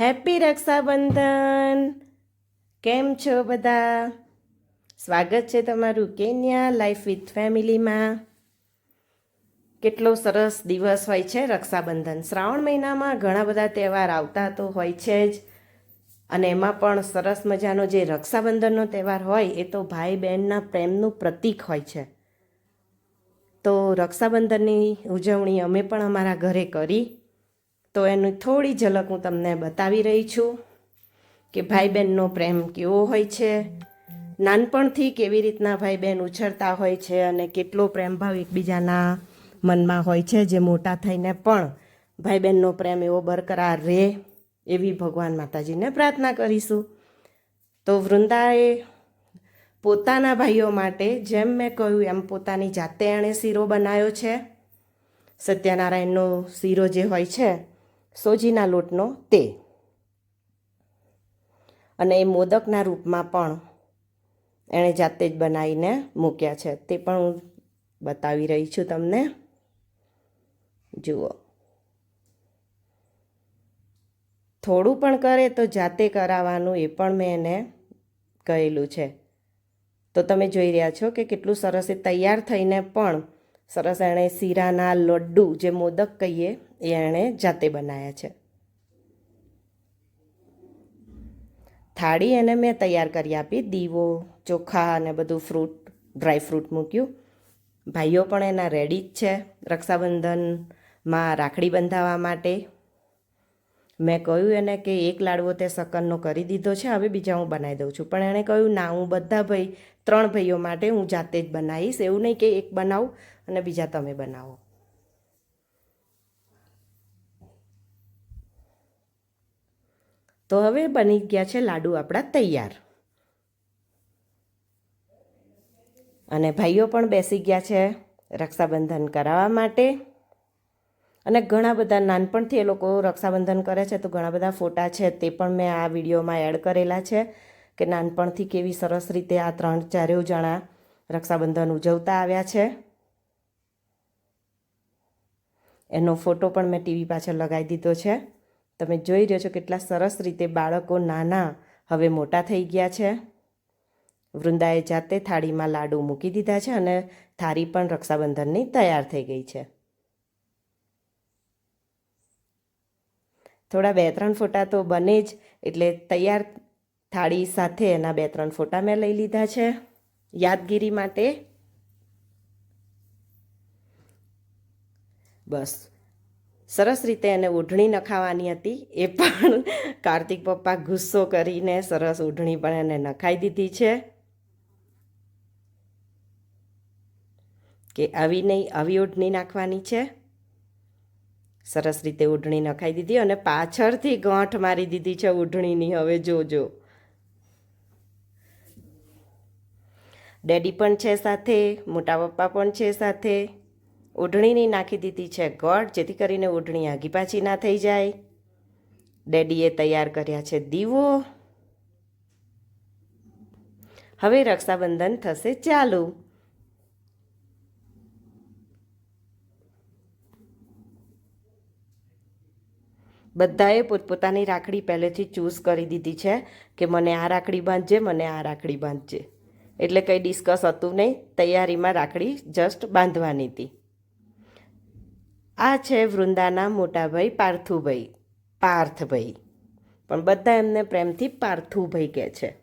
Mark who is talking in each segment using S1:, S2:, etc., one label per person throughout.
S1: Happy Rakshabandhan. કેમ છો બધા? સ્વાગત છે તમારું કેન્યા લાઈફ વિથ ફેમિલીમાં. કેટલો સરસ દિવસ હોય છે રક્ષાબંધન. શ્રાવણ મહિનામાં ઘણા બધા તહેવાર આવતા તો હોય છે જ. અને એમાં પણ સરસ મજાનો જે રક્ષાબંધનનો તહેવાર હોય એ તો ભાઈ બહેનના પ્રેમનું પ્રતીક હોય છે. તો રક્ષાબંધનની ઉજવણી અમે પણ અમારા ઘરે કરી. તો એની થોડી ઝલક હું તમને બતાવી રહી છું કે ભાઈ બહેનનો પ્રેમ કેવો હોય છે, નાનપણથી કેવી રીતના ભાઈ બહેન ઉછળતા હોય છે અને કેટલો પ્રેમભાવ એકબીજાના મનમાં હોય છે જે મોટા થઈને પણ ભાઈ બહેનનો પ્રેમ એવો બરકરાર રહે એવી ભગવાન માતાજીને પ્રાર્થના કરીશું. તો વૃંદાએ પોતાના ભાઈઓ માટે જેમ મેં કહ્યું એમ પોતાની જાતે એણે શીરો બનાવ્યો છે. સત્યનારાયણનો શીરો જે હોય છે સોજીના લોટનો તે અને એ મોદકના રૂપમાં પણ એણે જાતે જ બનાવીને મૂક્યા છે. તે પણ હું બતાવી રહી છું તમને. જુઓ. થોડું પણ કરે તો જાતે કરાવવાનું એ પણ મેં એને કહેલું છે. તો તમે જોઈ રહ્યા છો કે કેટલું સરસ એ તૈયાર થઈને પણ સરસ એણે શીરાના લડ્ડુ જે મોદક કહીએ, એ એણે જાતે બનાવ્યા છે. થાળી એને મેં તૈયાર કરી આપી. દીવો, ચોખા અને બધું ફ્રૂટ, ડ્રાય ફ્રૂટ મૂક્યું. ભાઈઓ પણ એના રેડી જ છે. રક્ષાબંધનમાં રાખડી બંધાવવા માટે મેં કહ્યું એને કે એક લાડવો તે સકનનો કરી દીધો છે, હવે બીજા હું બનાવી દઉં છું. પણ એણે કહ્યું, ના, હું બધા ભાઈ, ત્રણ ભાઈઓ માટે હું જાતે જ બનાવીશ. એવું નહીં કે એક બનાવું અને બીજા તમે બનાવો. તો હવે બની ગયા છે લાડુ આપણા તૈયાર. અને ભાઈઓ પણ બેસી ગયા છે રક્ષાબંધન કરાવવા માટે. અને ઘણા બધા નાનપણથી એ લોકો રક્ષાબંધન કરે છે, તો ઘણા બધા ફોટા છે તે પણ મેં આ વિડીયોમાં એડ કરેલા છે કે નાનપણથી કેવી સરસ રીતે આ ત્રણ ચારેય જણા રક્ષાબંધન ઉજવતા આવ્યા છે. એનો ફોટો પણ મેં ટીવી પાછળ લગાવી દીધો છે. તમે જોઈ રહ્યો છો કેટલા સરસ રીતે બાળકો નાના હવે મોટા થઈ ગયા છે. વૃંદાએ જાતે થાળીમાં લાડુ મૂકી દીધા છે અને થાળી પણ રક્ષાબંધનની તૈયાર થઈ ગઈ છે. થોડા બે ત્રણ ફોટા તો બને જ, એટલે તૈયાર થાળી સાથે એના બે ત્રણ ફોટા મેં લઈ લીધા છે. યાદગીરી માટે. બસ. સરસ રીતે એને ઓઢણી નખાવાની હતી. એ પણ કાર્તિક પપ્પા ગુસ્સો કરીને સરસ ઓઢણી પણ એને નખાઈ દીધી છે. કે આવી નહીં, આવી ઓઢણી નાખવાની છે. સરસ રીતે ઉઢણી નખાઈ દીધી અને પાછળથી ગાંઠ મારી દીધી છે ઉઢણીની હવે જોજો. ડેડી પણ છે સાથે, મોટા પપ્પા પણ છે સાથે. ઉઢણીની નાખી દીધી છે ગોળ, જેથી કરીને ઉઢણી આગી પાછી ના થઈ જાય. ડેડીએ તૈયાર કર્યા છે દીવો. હવે રક્ષાબંધન થશે ચાલુ. બધાએ પોતપોતાની રાખડી પહેલેથી ચૂઝ કરી દીધી છે કે મને આ રાખડી બાંધજે, મને આ રાખડી બાંધજે. એટલે કંઈ ડિસ્કસ હતું નહીં, તૈયારીમાં રાખડી જસ્ટ બાંધવાની હતી. આ છે વૃંદાના મોટાભાઈ પાર્થુભાઈ, પાર્થભાઈ. પણ બધા એમને પ્રેમથી પાર્થુભાઈ કહે છે.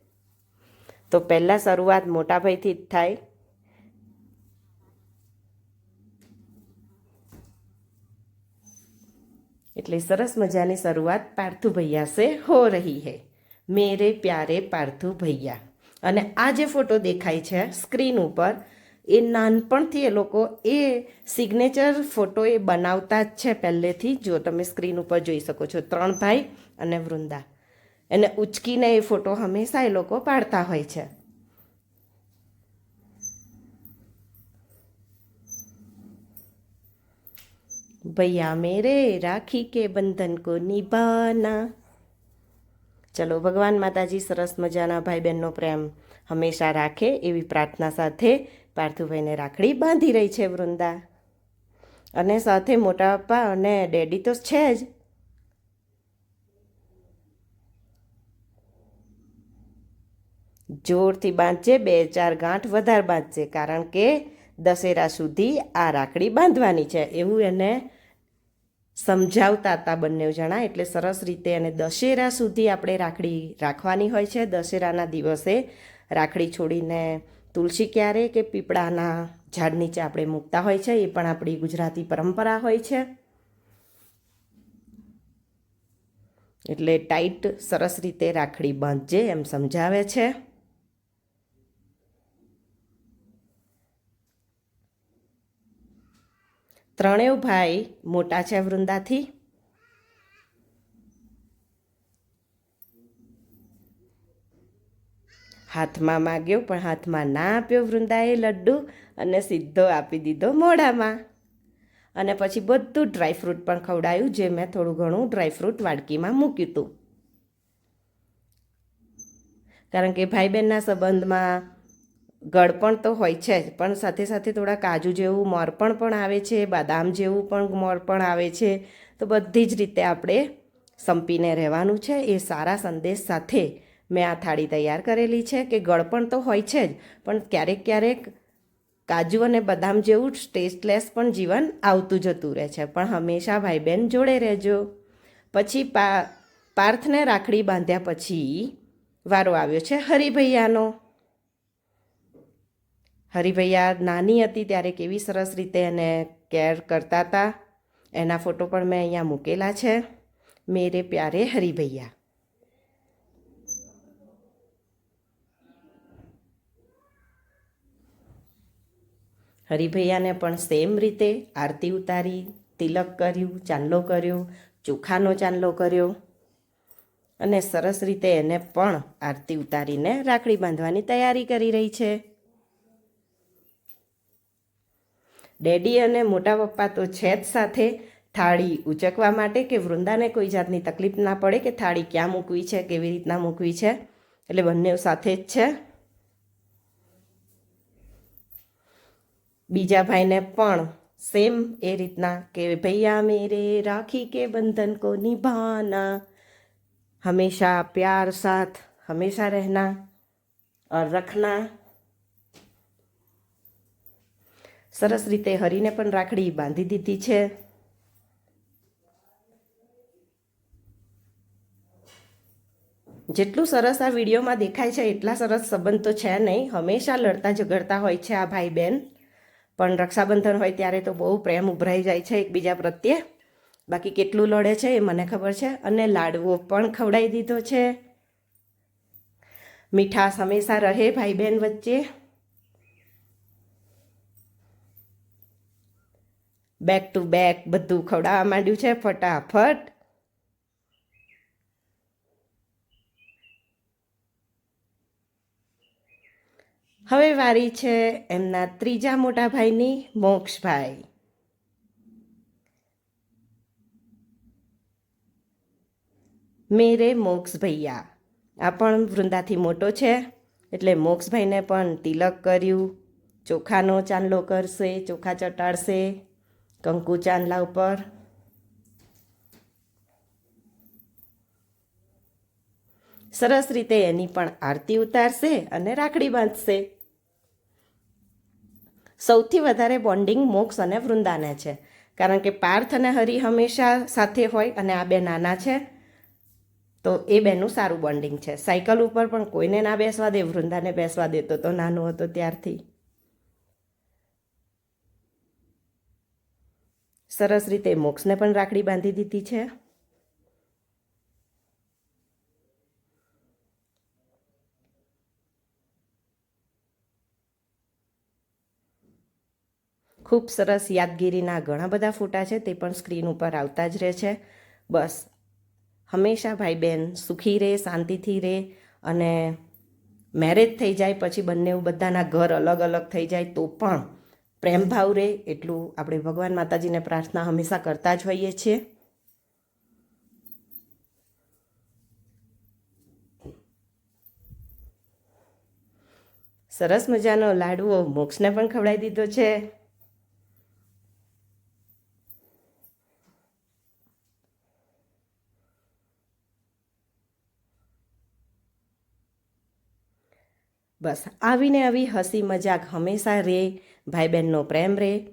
S1: તો પહેલાં શરૂઆત મોટાભાઈથી જ થાય. એટલે સરસ મજાની શરૂઆત પાર્થુ ભૈયા સે હો રહી હૈ. મેરે પ્યારે પાર્થુ ભૈયા. અને આ જે ફોટો દેખાય છે સ્ક્રીન ઉપર, એ નાનપણથી એ લોકો એ સિગ્નેચર ફોટો એ બનાવતા જ છે પહેલેથી. જો તમે સ્ક્રીન ઉપર જોઈ શકો છો, ત્રણ ભાઈ અને વૃંદા. એને ઉચકીને એ ફોટો હંમેશા એ લોકો પાડતા હોય છે. ભૈયા મેરે રાખી કે બંધન કો નિભાના ચલો ભગવાન માતાજી સરસ મજાના ભાઈ બહેનનો પ્રેમ હંમેશા રાખે એવી પ્રાર્થના સાથે પાર્થુભાઈને રાખડી બાંધી રહી છે વૃંદા. અને સાથે મોટા પપ્પા અને ડેડી તો છે જ. જોરથી બાંધજે, બે ચાર ગાંઠ વધારે બાંધજે, કારણ કે દશેરા સુધી આ રાખડી બાંધવાની છે. એવું એને સમજાવતા હતા બંને જણા, એટલે સરસ રીતે અને દશેરા સુધી આપણે રાખડી રાખવાની હોય છે. દશેરાના દિવસે રાખડી છોડીને તુલસી ક્યારે કે પીપળાના ઝાડ નીચે આપણે મૂકતા હોય છે, એ પણ આપણી ગુજરાતી પરંપરા હોય છે. એટલે ટાઈટ, સરસ રીતે રાખડી બાંધજે એમ સમજાવે છે. ત્રણેય ભાઈ મોટા છે વૃંદાથી. હાથમાં માગ્યો, પણ હાથમાં ના આપ્યો વૃંદાએ લડ્ડુ અને સીધો આપી દીધો મોઢામાં. અને પછી બધું ડ્રાયફ્રૂટ પણ ખવડાયું, જે મેં થોડું ઘણું ડ્રાયફ્રૂટ વાડકીમાં મૂક્યું હતું. કારણ કે ભાઈ બહેનના સંબંધમાં ગળપણ તો હોય છે જ, પણ સાથે સાથે થોડા કાજુ જેવું મોરપણ પણ આવે છે, બદામ જેવું પણ મોરપણ આવે છે. તો બધી જ રીતે આપણે સંપીને રહેવાનું છે. એ સારા સંદેશ સાથે મેં આ થાળી તૈયાર કરેલી છે કે ગળપણ તો હોય છે જ, પણ ક્યારેક ક્યારેક કાજુ અને બદામ જેવું ટેસ્ટલેસ પણ જીવન આવતું જતું રહે છે. પણ હંમેશા ભાઈ બહેન જોડે રહેજો. પછી પા, પાર્થને રાખડી બાંધ્યા પછી વારો આવ્યો છે હરિભૈયાનો. હરિભૈયા નાની હતી ત્યારે કેવી સરસ રીતે એને કેર કરતા હતા. એના ફોટો પણ મેં અહીંયા મૂકેલા છે. મેરે પ્યારે હરિભૈયા. હરિભૈયાને પણ સેમ રીતે આરતી ઉતારી, તિલક કર્યું, ચાંદલો કર્યો, ચોખાનો ચાંદલો કર્યો અને સરસ રીતે એને પણ આરતી ઉતારીને રાખડી બાંધવાની તૈયારી કરી રહી છે. ડેડી અને મોટા પપ્પા તો છે જ સાથે. થાળી ઉચકવા માટે કે વૃંદાને કોઈ જાતની તકલીફ ના પડે કે થાળી ક્યાં મૂકવી છે, કેવી રીતના મૂકવી છે? એટલે બંને સાથે જ છે. બીજા ભાઈને પણ સેમ એ રીતના કે ભૈયા મેરે રાખી કે બંધન કો નિભાના? હંમેશા પ્યાર સાથ, હંમેશા રહેના और રખના સરસ રીતે હરીને પણ રાખડી બાંધી દીધી છે. જેટલું સરસ આ વિડીયોમાં દેખાય છે, એટલા સરસ સંબંધ તો છે નહીં. હંમેશા લડતા ઝઘડતા હોય છે આ ભાઈ બહેન પણ રક્ષાબંધન હોય ત્યારે તો બહુ પ્રેમ ઉભરાઈ જાય છે એકબીજા પ્રત્યે. બાકી કેટલું લડે છે એ મને ખબર છે. અને લાડવો પણ ખવડાવી દીધો છે. મીઠાશ હંમેશા રહે ભાઈ બહેન વચ્ચે. બેક ટુ બેક બધું ખવડાવવા માંડ્યું છે, ફટાફટ. હવે વારી છે એમના ત્રીજા મોટા ભાઈની મોક્ષભાઈ. મેરે મોક્ષ ભૈયા. આ પણ વૃંદાથી મોટો છે, એટલે મોક્ષભાઈને પણ તિલક કર્યું. ચોખાનો ચાંદલો કરશે, ચોખા ચટાડશે. કંકુ ચાંદલા ઉપર સરસ રીતે એની પણ આરતી ઉતારશે અને રાખડી બાંધશે સૌથી વધારે બોન્ડિંગ મોક્ષ અને વૃંદાને છે કારણ કે પાર્થ અને હરિ હંમેશા સાથે હોય અને આ બે નાના છે તો એ બેનું સારું બોન્ડિંગ છે સાયકલ ઉપર પણ કોઈને ના બેસવા દે વૃંદાને બેસવા દેતો તો નાનો હતો ત્યારથી સરસ રીતે મોક્ષને પણ રાખડી બાંધી દીધી છે. ખૂબ સરસ યાદગીરીના ઘણા બધા ફોટા છે, તે પણ સ્ક્રીન ઉપર આવતા જ રહે છે. બસ, હંમેશા ભાઈ બહેન સુખી રહે, શાંતિથી રહે અને મેરેજ થઈ જાય, પછી બંને બધાના ઘર અલગ અલગ થઈ જાય તો પણ પ્રેમ ભાવ રહે એટલું આપણે ભગવાન માતાજીને પ્રાર્થના હંમેશા કરતા જ હોઈએ છીએ. સરસ મજાનો લાડવો મોક્ષને પણ ખવડાવી દીધો છે. બસ, આવીને આવી હસી મજાક હંમેશા રહે ભાઈ બહેનનો પ્રેમ રહે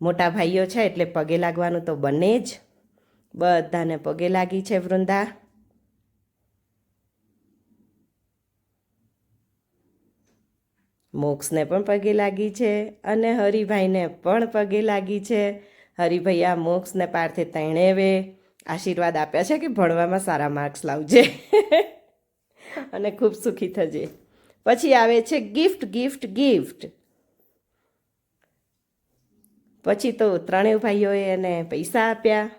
S1: મોટા ભાઈઓ છે એટલે પગે લાગવાનું તો બને જ. બધાને પગે લાગી છે વૃંદા. મોક્ષને પણ પગે લાગી છે અને હરિભાઈને પણ પગે લાગી છે. હરિભાઈ આ મોક્ષને પાર્થે તેણેવે આશીર્વાદ આપ્યા છે કે ભણવામાં સારા માર્ક્સ લાવજે. અને ખૂબ સુખી થજે. પછી આવે છે ગિફ્ટ ગિફ્ટ ગિફ્ટ પછી તો ત્રણેય ભાઈઓએ એને પૈસા આપ્યા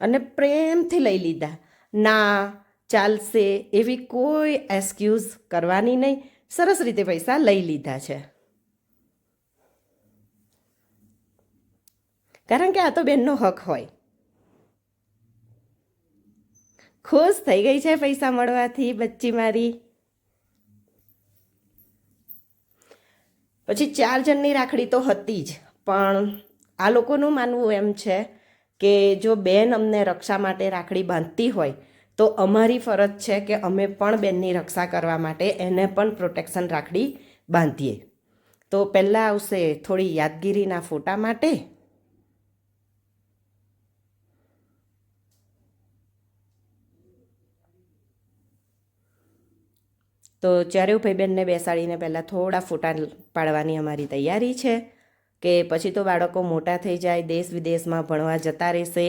S1: અને પ્રેમથી લઈ લીધા. ના, ચાલશે એવી કોઈ એક્સક્યુઝ કરવાની નહીં. સરસ રીતે પૈસા લઈ લીધા છે. કારણ કે આ તો બેનનો હક હોય. ખુશ થઈ ગઈ છે પૈસા મળવાથી, બચ્ચી મારી. પછી ચાર જણની રાખડી તો હતી જ. પણ આ લોકોનું માનવું એમ છે કે જો બેન અમને રક્ષા માટે રાખડી બાંધતી હોય, તો અમારી ફરજ છે કે અમે પણ બેનની રક્ષા કરવા માટે એને પણ પ્રોટેક્શન રાખડી બાંધીએ. તો પહેલાં આવશે થોડી યાદગીરીના ફોટા માટે. તો ચારેય ભાઈબહેનને બેસાડીને પહેલાં થોડા ફોટા પાડવાની અમારી તૈયારી છે કે પછી તો બાળકો મોટા થઈ જાય, દેશ વિદેશમાં ભણવા જતા રહેશે.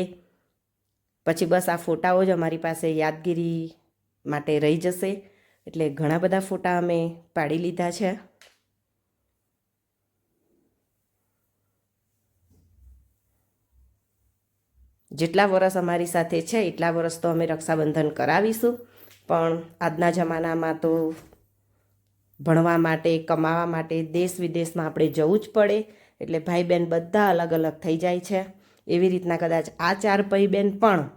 S1: પછી બસ આ ફોટાઓ જ અમારી પાસે યાદગીરી માટે રહી જશે. એટલે ઘણા બધા ફોટા અમે પાડી લીધા છે. જેટલા વર્ષ અમારી સાથે છે, એટલા વર્ષ તો અમે રક્ષાબંધન કરાવીશું. પણ આજના જમાનામાં તો ભણવા માટે, કમાવા માટે દેશ વિદેશમાં આપણે જવું જ પડે. એટલે ભાઈ બહેન બધા અલગ અલગ થઈ જાય છે. એવી રીતના કદાચ આ ચાર ભાઈ બહેન પણ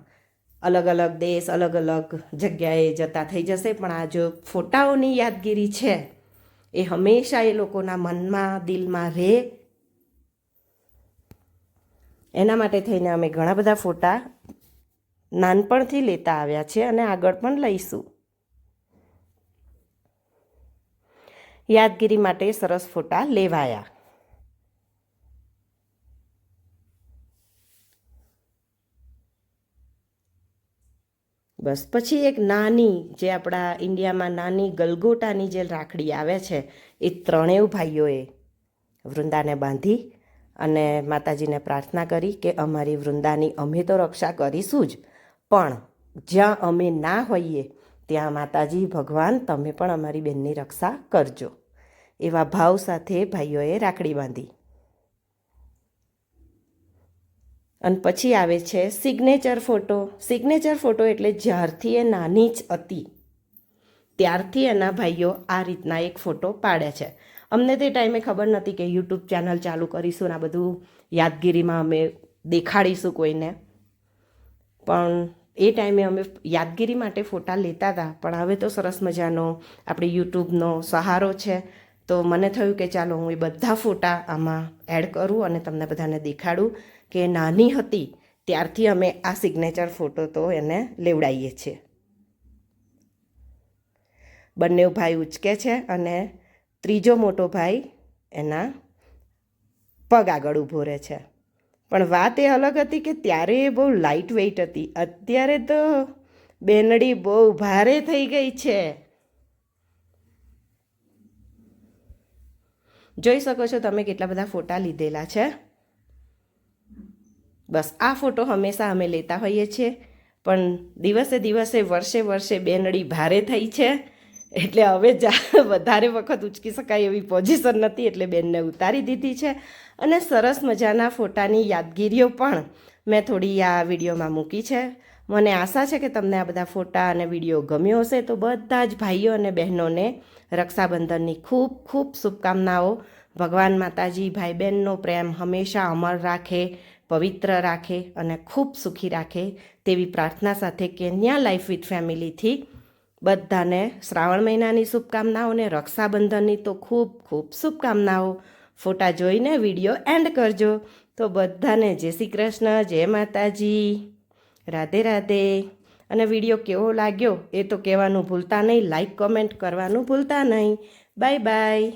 S1: અલગ અલગ દેશ અલગ અલગ જગ્યાએ જતા થઈ જશે. પણ આ જો ફોટાઓની યાદગીરી છે, એ હંમેશા એ લોકોના મનમાં, દિલમાં રહે. એના માટે થઈને અમે ઘણા બધા ફોટા નાનપણથી લેતા આવ્યા છે અને આગળ પણ લઈશું. યાદગીરી માટે સરસ ફોટા લેવાયા. બસ પછી એક નાની, જે આપણા ઇન્ડિયામાં નાની ગલગોટાની જે રાખડી આવે છે, એ ત્રણેય ભાઈઓએ વૃંદાને બાંધી અને માતાજીને પ્રાર્થના કરી કે અમારી વૃંદાની અમે તો રક્ષા કરીશું જ. પણ જ્યાં અમે ના હોઈએ, ત્યાં માતાજી, ભગવાન, તમે પણ અમારી બેનની રક્ષા કરજો. એવા ભાવ સાથે ભાઈઓએ રાખડી બાંધી. અને પછી આવે છે સિગ્નેચર ફોટો સિગ્નેચર ફોટો એટલે જ્યારથી એ નાની જ હતી, ત્યારથી એના ભાઈઓ આ રીતના એક ફોટો પાડે છે. અમને તે ટાઈમે ખબર નથી કે યુટ્યુબ ચેનલ ચાલુ કરીશું ને આ બધું યાદગીરીમાં અમે દેખાડીશું કોઈને. પણ એ ટાઈમે અમે યાદગીરી માટે ફોટા લેતા હતા, પણ હવે તો સરસ મજાનો આપણે યુટ્યુબનો સહારો છે. તો મને થયું કે ચાલો હું એ બધા ફોટા આમાં એડ કરું અને તમને બધાને દેખાડું કે નાની હતી ત્યારથી અમે આ સિગ્નેચર ફોટો તો એને લેવડાવીએ છીએ. બંને ભાઈ ઉચકે છે અને ત્રીજો મોટો ભાઈ એના પગ આગળ ઊભો રહે છે. પણ વાત એ અલગ હતી કે ત્યારે એ બહુ લાઇટ વેઇટ હતી. અત્યારે તો બેનડી બહુ ભારે થઈ ગઈ છે. જોઈ શકો છો તમે કેટલા બધા ફોટા લીધેલા છે. બસ આ ફોટો હંમેશા અમે લેતા હોઈએ છીએ. પણ દિવસે દિવસે, વર્ષે વર્ષે બેનડી ભારે થઈ છે. એટલે હવે જા, વધારે વખત ઉચકી શકાય એવી પોઝિશન નથી એટલે બેનને ઉતારી દીધી છે. અને સરસ મજાના ફોટાની યાદગીરીઓ પણ મેં થોડી આ વિડીયોમાં મૂકી છે. મને આશા છે કે તમને આ બધા ફોટા અને વીડિયો ગમ્યો હશે તો બધા જ ભાઈઓ અને બહેનોને રક્ષાબંધનની ખૂબ ખૂબ શુભકામનાઓ. ભગવાન માતાજી ભાઈ બહેનનો પ્રેમ હંમેશા અમર રાખે, પવિત્ર રાખે અને ખૂબ સુખી રાખે તેવી પ્રાર્થના સાથે કેન્યા લાઈફ વિથ ફેમિલીથી બધાને શ્રાવણ મહિનાની શુભકામનાઓ ને રક્ષાબંધનની તો ખૂબ ખૂબ શુભકામનાઓ. ફોટા જોઈને વીડિયો એન્ડ કરજો. તો બધાને જય શ્રી કૃષ્ણ, જય માતાજી. રાધે રાધે. અને વીડિયો કેવો લાગ્યો એ તો કહેવાનું ભૂલતા નહીં લાઈક કમેન્ટ કરવાનું ભૂલતા નહીં. Bye bye